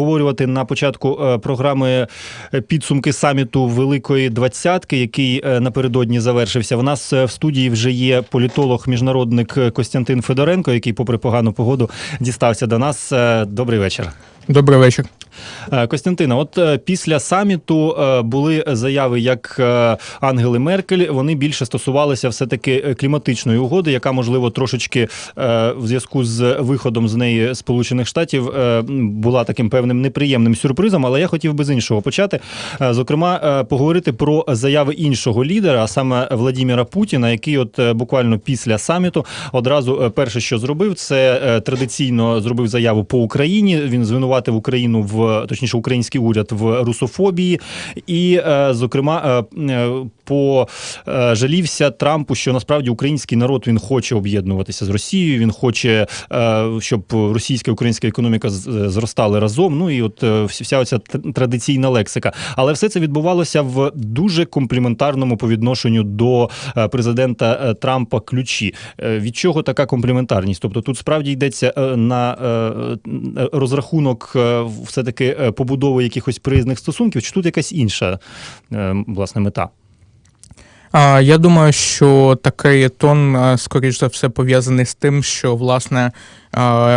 Обговорювати на початку е, програми е, підсумки саміту Великої Двадцятки, який е, напередодні завершився. В нас в студії вже є політолог, міжнародник Костянтин Федоренко, який, попри погану погоду, дістався до нас. Добрий вечір. Добрий вечір. Е, Костянтина, от е, після саміту е, були заяви як Ангели Меркель. Вони більше стосувалися все-таки е, кліматичної угоди, яка можливо трошечки в зв'язку з виходом з неї Сполучених Штатів була таким певним неприємним сюрпризом. Але я хотів би з іншого почати. Зокрема, поговорити про заяви іншого лідера, а саме Владіміра Путіна, який, от буквально після саміту, одразу перше, що зробив, це традиційно зробив заяву по Україні. Він звинуватив Україну в точніше український уряд в русофобії, і, е, зокрема, е, е, пожалівся Трампу, що насправді український народ він хоче об'єднуватися з Росією. Він хоче, е, щоб російська і українська економіка з- зростали разом. Ну і от е, вся оця традиційна лексика. Але все це відбувалося в дуже компліментарному по відношенню до е, президента е, Трампа ключі. Е, Від чого така компліментарність? Тобто тут справді йдеться е, на е, е, розрахунок е, все-таки е, побудови якихось приязних стосунків, чи тут якась інша е, власне мета? А, Я думаю, що такий тон, скоріш за все, пов'язаний з тим, що власне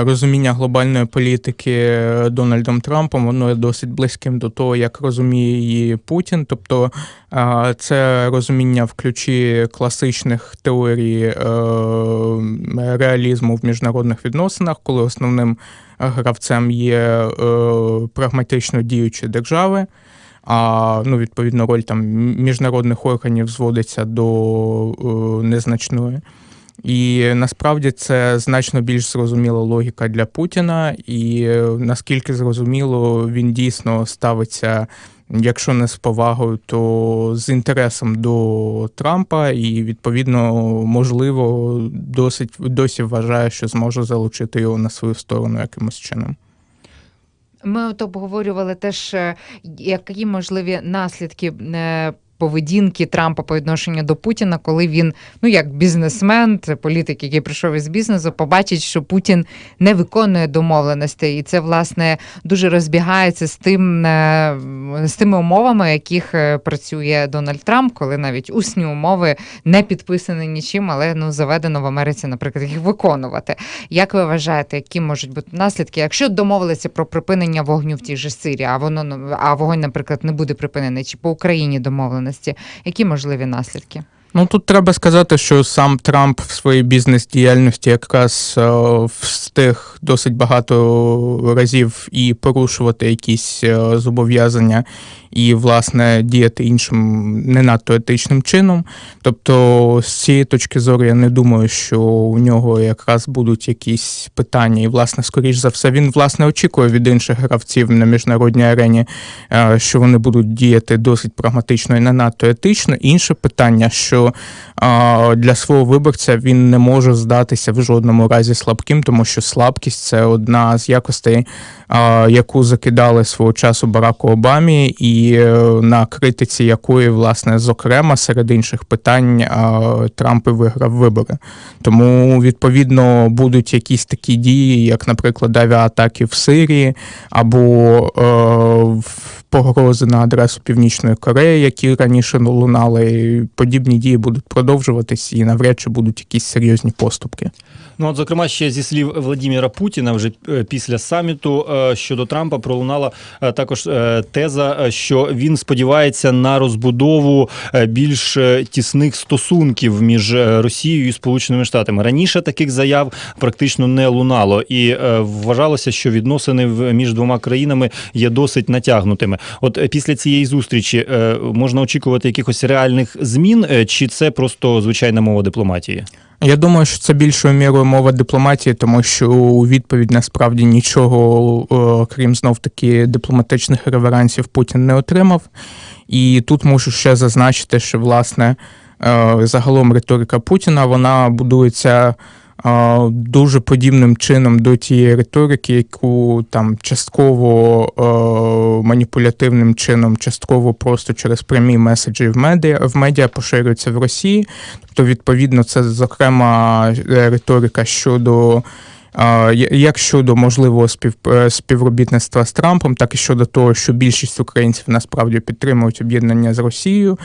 розуміння глобальної політики Дональдом Трампом воно досить близьким до того, як розуміє її Путін. Тобто це розуміння в ключі класичних теорій е, реалізму в міжнародних відносинах, коли основним гравцем є е, прагматично діючі держави. А ну, відповідно, роль там міжнародних органів зводиться до е, незначної. І насправді це значно більш зрозуміла логіка для Путіна, і е, наскільки зрозуміло, він дійсно ставиться, якщо не з повагою, то з інтересом до Трампа, і відповідно, можливо, досить досі вважає, що зможе залучити його на свою сторону якимось чином. Ми от обговорювали теж, е, які можливі наслідки е, поведінки Трампа по відношенню до Путіна, коли він, ну як бізнесмен, це політик, який прийшов із бізнесу, побачить, що Путін не виконує домовленостей, і це власне дуже розбігається з тим е, з тими умовами, яких е, працює Дональд Трамп, коли навіть усні умови не підписані нічим, але ну заведено в Америці, наприклад, їх виконувати. Як ви вважаєте, які можуть бути наслідки, якщо домовилися про припинення вогню в тій же Сирії, а воно а вогонь, наприклад, не буде припинений, чи по Україні домовленості, які можливі наслідки? Ну тут треба сказати, що сам Трамп в своїй бізнес-діяльності якраз е, встиг досить багато разів і порушувати якісь е, зобов'язання, і, власне, діяти іншим не надто етичним чином. Тобто, з цієї точки зору, я не думаю, що у нього якраз будуть якісь питання. І, власне, скоріш за все, він власне очікує від інших гравців на міжнародній арені, е, що вони будуть діяти досить прагматично і не надто етично. Інше питання, що для свого виборця він не може здатися в жодному разі слабким, тому що слабкість це одна з якостей, яку закидали свого часу Бараку Обамі, і на критиці якої, власне, зокрема, серед інших питань Трамп і виграв вибори. Тому відповідно будуть якісь такі дії, як, наприклад, авіаатаки в Сирії або е, погрози на адресу Північної Кореї, які раніше лунали. Подібні дії будуть продовжуватись і навряд чи будуть якісь серйозні поступки. Ну, от, зокрема, ще зі слів Владіміра Путіна, вже е, після саміту е, щодо Трампа пролунала е, також теза, що він сподівається на розбудову більш тісних стосунків між Росією і Сполученими Штатами. Раніше таких заяв практично не лунало, і вважалося, що відносини між двома країнами є досить натягнутими. От після цієї зустрічі можна очікувати якихось реальних змін, чи це просто звичайна мова дипломатії? Я думаю, що це більшою мірою мова дипломатії, тому що у відповідь насправді нічого, е, крім знов таки дипломатичних реверансів, Путін не отримав. І тут можу ще зазначити, що власне е, загалом риторика Путіна вона будується дуже подібним чином до тієї риторики, яку там частково е, маніпулятивним чином, частково просто через прямі меседжі в медіа в медіа поширюється в Росії. Тобто, відповідно, це зокрема е, риторика щодо Як щодо можливого спів, е, співробітництва з Трампом, так і щодо того, що більшість українців насправді підтримують об'єднання з Росією.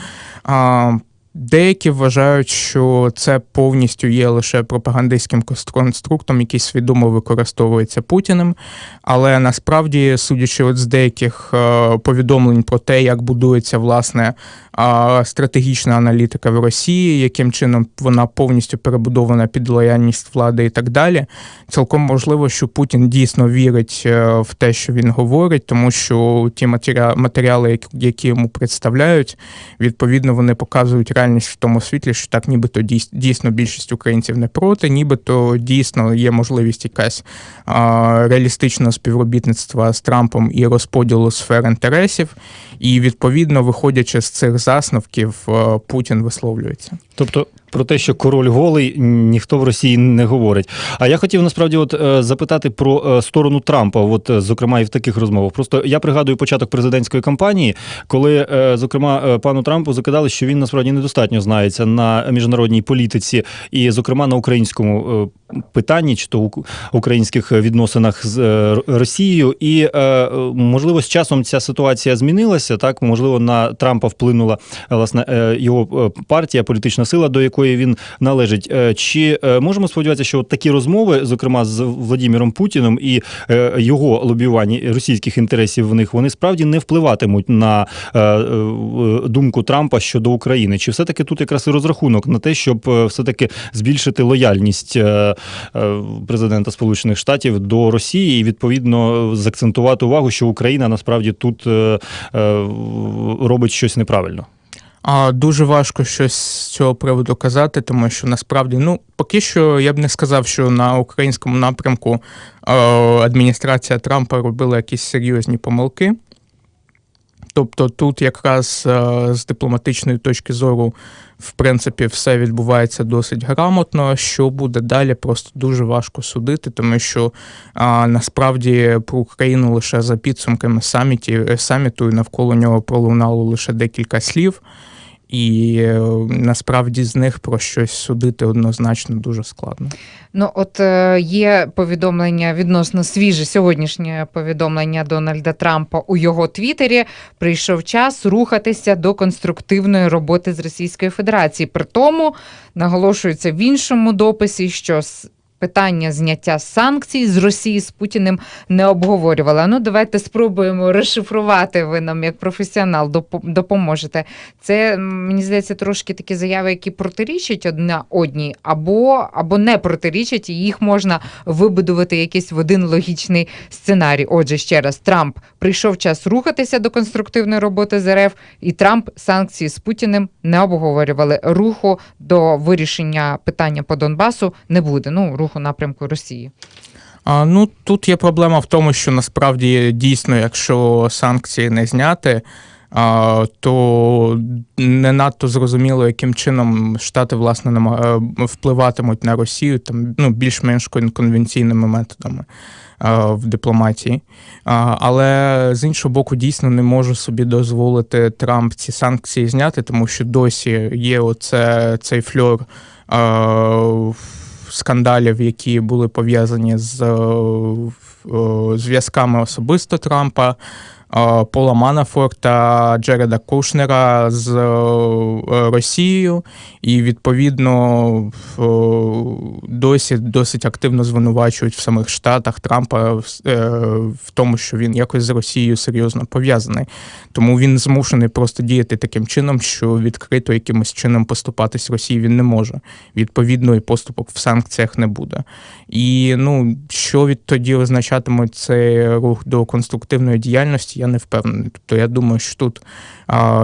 Деякі вважають, що це повністю є лише пропагандистським конструктом, який свідомо використовується Путіним. Але насправді, судячи от з деяких е, повідомлень про те, як будується власне а, стратегічна аналітика в Росії, яким чином вона повністю перебудована під лояльність влади і так далі, цілком можливо, що Путін дійсно вірить е, в те, що він говорить, тому що ті матеріали, які йому представляють, відповідно, вони показують реальність в тому світлі, що так, нібито дійс- дійсно більшість українців не проти, нібито дійсно є можливість якась реалістичного співробітництва з Трампом і розподілу сфер інтересів. І відповідно, виходячи з цих засновків, е, Путін висловлюється. Тобто про те, що король голий, ніхто в Росії не говорить. А я хотів насправді от е, запитати про е, сторону Трампа, от зокрема і в таких розмовах. Просто я пригадую початок президентської кампанії, коли, зокрема, пану Трампу закидали, що він насправді недостатньо знається на міжнародній політиці, і, зокрема, на українському е, питанні, чи то у- українських відносинах з е, Росією. І е, можливо, з часом ця ситуація змінилася. Так, можливо, на Трампа вплинула власне його партія, політична сила, до якої він належить. Чи можемо сподіватися, що такі розмови, зокрема з Владимиром Путіним і його лобіювання російських інтересів в них, вони справді не впливатимуть на думку Трампа щодо України? Чи все таки тут якраз і розрахунок на те, щоб е, все таки збільшити лояльність е, е, президента Сполучених Штатів до Росії і відповідно закцентувати увагу, що Україна насправді тут робить щось неправильно? А дуже важко щось з цього приводу казати, тому що насправді, ну поки що я б не сказав, що на українському напрямку адміністрація Трампа робила якісь серйозні помилки. Тобто тут якраз е, з дипломатичної точки зору, в принципі, все відбувається досить грамотно. Що буде далі, просто дуже важко судити, тому що насправді про Україну лише за підсумками саміті, саміту і навколо нього пролунало лише декілька слів. І е, насправді з них про щось судити однозначно дуже складно. Ну, от е, є повідомлення відносно свіже сьогоднішнє повідомлення Дональда Трампа у його Твіттері. Прийшов час рухатися до конструктивної роботи з Російською Федерацією. При тому наголошується в іншому дописі, що питання зняття санкцій з Росії з Путіним не обговорювали. Ну, давайте спробуємо розшифрувати. Ви нам як професіонал допоможете. Це мені здається трошки такі заяви, які протирічать одна одній, або, або не протирічать, і їх можна вибудувати якийсь в один логічний сценарій. Отже, ще раз, Трамп прийшов час рухатися до конструктивної роботи з РФ, і Трамп санкції з Путіним не обговорювали. Руху до вирішення питання по Донбасу не буде. Ну, руху напрямку Росії. А, ну тут є проблема в тому, що насправді дійсно, якщо санкції не зняти, то не надто зрозуміло, яким чином Штати власне е, впливатимуть на Росію там ну більш-менш конвенційними методами. В дипломатії, але з іншого боку, дійсно не можу собі дозволити Трамп ці санкції зняти, тому що досі є оце цей фльор скандалів, які були пов'язані з е, е, зв'язками особисто Трампа, е, Пола Манафорта, Джереда Кушнера з е, Росією, і відповідно е, досі досить активно звинувачують в самих Штатах Трампа в, е, тому, що він якось з Росією серйозно пов'язаний. Тому він змушений просто діяти таким чином, що відкрито якимось чином поступатись Росії він не може. Відповідно, і поступок в санкціях не буде. І ну, що відтоді означатиме цей рух до конструктивної діяльності, я не впевнений. Тобто я думаю, що тут,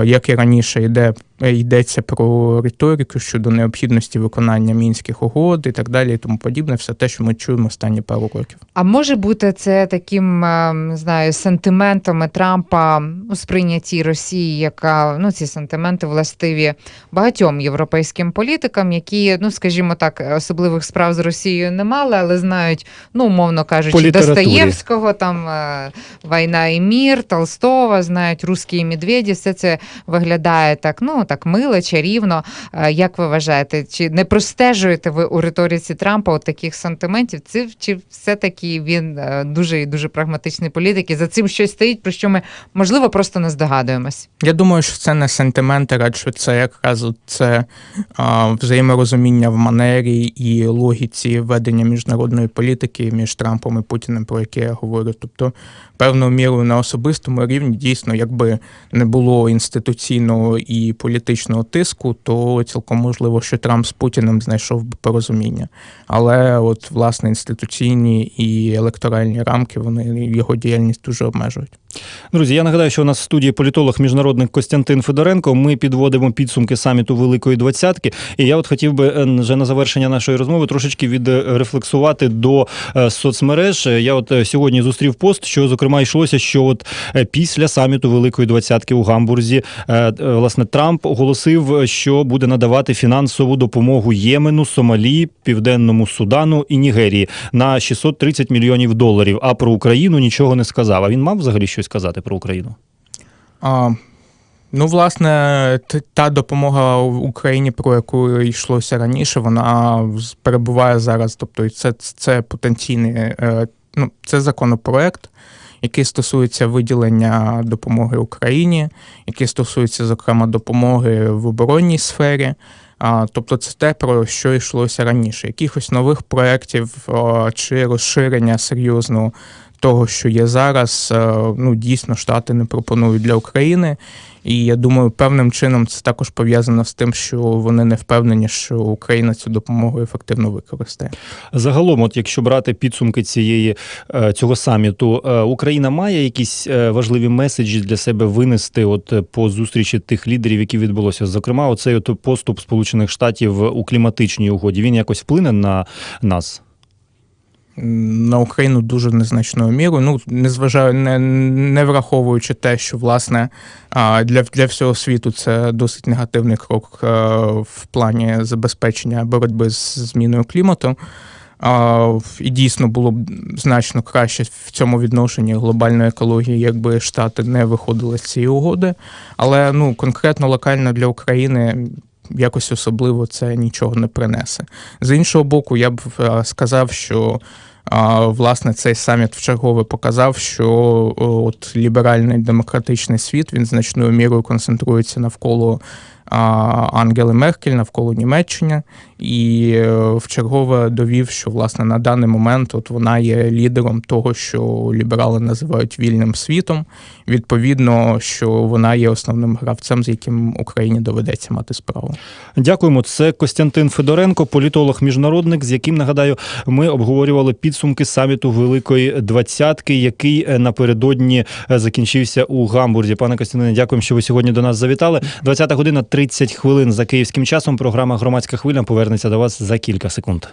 як і раніше, йде, йдеться про риторику щодо необхідності виконання мінських угод і так далі, і тому подібне, все те, що ми чуємо останні пару років. А може бути це таким е, не знаю сентиментами Трампа у сприйнятті Росії, яка ну ці сентименти властиві багатьом європейським політикам, які, ну скажімо так, особливих справ з Росією не мали, але знають, ну умовно кажучи. Достоєвського, там е, Війна і мір, Толстого, знають русські медведі, все це виглядає так. Ну по-простому, так мило, чарівно. Е, Як ви вважаєте, чи не простежуєте ви у риториці Трампа от таких сантиментів? Це чи все-таки він е, дуже і дуже прагматичний політик, і за цим щось стоїть, про що ми можливо просто не здогадуємось? Я думаю, що це не сентименти, радше це якраз це а, взаєморозуміння в манері і логіці ведення міжнародної політики між Трампом і Путіним, про яке я говорю. Тобто, певною мірою на особистому рівні дійсно, якби не було інституційного і політичного тиску, то цілком можливо, що Трамп з Путіним знайшов би порозуміння. Але от власне інституційні і електоральні рамки вони його діяльність дуже обмежують. Друзі, я нагадаю, що у нас в студії політолог міжнародник Костянтин Федоренко. Ми підводимо підсумки саміту Великої Двадцятки. І я от хотів би е, вже на завершення нашої розмови трошечки відрефлексувати до е, соцмереж. Я от е, сьогодні зустрів пост, що зокрема йшлося, що от е, після саміту Великої Двадцятки у Гамбурзі е, е, власне Трамп оголосив, що буде надавати фінансову допомогу Ємену, Сомалі, Південному Судану і Нігерії на 630 мільйонів доларів. А про Україну нічого не сказав. А він мав взагалі щось сказати про Україну? А, ну, власне, та допомога Україні, про яку йшлося раніше, вона перебуває зараз. Тобто, це, це потенційний ну, це законопроект, який стосується виділення допомоги Україні, який стосується, зокрема, допомоги в оборонній сфері. Тобто, це те, про що йшлося раніше. Якихось нових проєктів чи розширення серйозного того, що є зараз, е, ну дійсно штати не пропонують для України. І я думаю, певним чином це також пов'язано з тим, що вони не впевнені, що Україна цю допомогу ефективно використає. Загалом, от якщо брати підсумки цієї е, цього саміту, е, Україна має якісь важливі меседжі для себе винести от по зустрічі тих лідерів, які відбулося. Зокрема, оцей от поступ Сполучених Штатів у кліматичній угоді. Він якось вплине на нас. На Україну дуже незначною мірою. Ну не зважаю, не, не враховуючи те, що власне для, для всього світу це досить негативний крок е, в плані забезпечення боротьби з зміною клімату. І дійсно було б значно краще в цьому відношенні глобальної екології, якби штати не виходили з цієї угоди. Але ну конкретно локально для України якось особливо це нічого не принесе. З іншого боку, я б е, сказав, що власне цей саміт вчергове показав, що от ліберальний демократичний світ він значною мірою концентрується навколо Ангели Меркель, навколо Німеччини, і е, вчергове довів, що власне на даний момент от вона є лідером того, що ліберали називають вільним світом. Відповідно, що вона є основним гравцем, з яким Україні доведеться мати справу. Дякуємо. Це Костянтин Федоренко, політолог міжнародник, з яким нагадаю, ми обговорювали підсумки саміту Великої Двадцятки, який е, напередодні е, закінчився у Гамбурзі. Пане Костянтине, дякуємо, що ви сьогодні до нас завітали. 20 година 30 хвилин за київським часом. Програма Громадська хвиля повернеться до вас за кілька секунд.